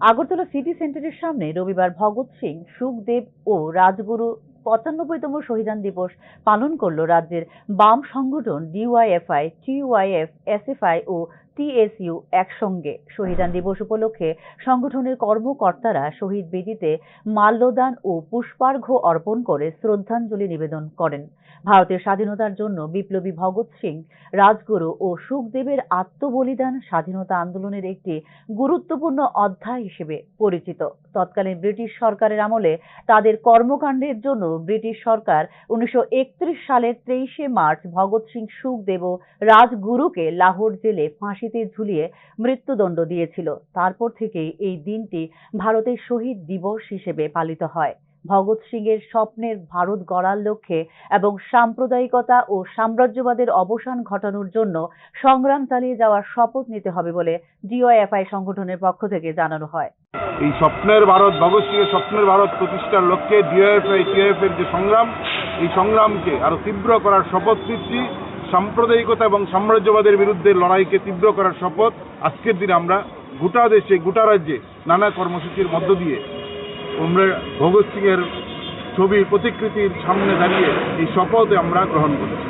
Agartala city সেন্টারের সামনে রবিবার ভগৎ সিং, সুখদেব ও রাজগুরু পঁচানব্বইতম শহীদান দিবস পালন করল রাজ্যের বাম সংগঠন ডিওয়াইএফআই টিওয়াইএফ এসএফআই ও টিএসইউ একসঙ্গে শহীদান দিবস উপলক্ষে সংগঠনের কর্মকর্তারা শহীদ বেদিতে মাল্যদান ও পুষ্পার্ঘ্য অর্পণ করে শ্রদ্ধাঞ্জলি নিবেদন করেন। ভারতের স্বাধীনতার জন্য বিপ্লবী ভগৎ সিং, রাজগুরু ও সুখদেবের আত্মবলিদান স্বাধীনতা আন্দোলনের একটি গুরুত্বপূর্ণ অধ্যায় হিসেবে পরিচিত। তৎকালীন ব্রিটিশ সরকারের আমলে তাদের কর্মকাণ্ডের জন্য ব্রিটিশ সরকার উনিশশো একত্রিশ সালের তেইশে মার্চ ভগৎ সিং সুখদেব ও রাজগুরুকে লাহোর জেলে ফাঁসিতে ঝুলিয়ে মৃত্যুদণ্ড দিয়েছিল। তারপর থেকেই এই দিনটি ভারতের শহীদ দিবস হিসেবে পালিত হয়। ভগৎ সিং এর স্বপ্নের ভারত গড়ার লক্ষ্যে এবং সাম্প্রদায়িকতা ও সাম্রাজ্যবাদের অবসান ঘটানোর জন্য সংগ্রাম চালিয়ে যাওয়ার শপথ নিতে হবে বলে ডিওএফআই সংগঠনের পক্ষ থেকে জানানো হয়। এই স্বপ্নের ভারত, ভগৎ সিং এর স্বপ্নের ভারত প্রতিষ্ঠার লক্ষ্যে ডিওএফআই টিএফ এর যে সংগ্রাম, এই সংগ্রামকে আরও তীব্র করার শপথ নিচ্ছি। সাম্প্রদায়িকতা এবং সাম্রাজ্যবাদের বিরুদ্ধে লড়াইকে তীব্র করার শপথ আজকের দিনে আমরা গোটা দেশে, গোটা রাজ্যে নানা কর্মসূচির মধ্য দিয়ে আমরা ভগৎ সিংয়ের ছবির প্রতিকৃতির সামনে দাঁড়িয়ে এই শপথ আমরা গ্রহণ করছি।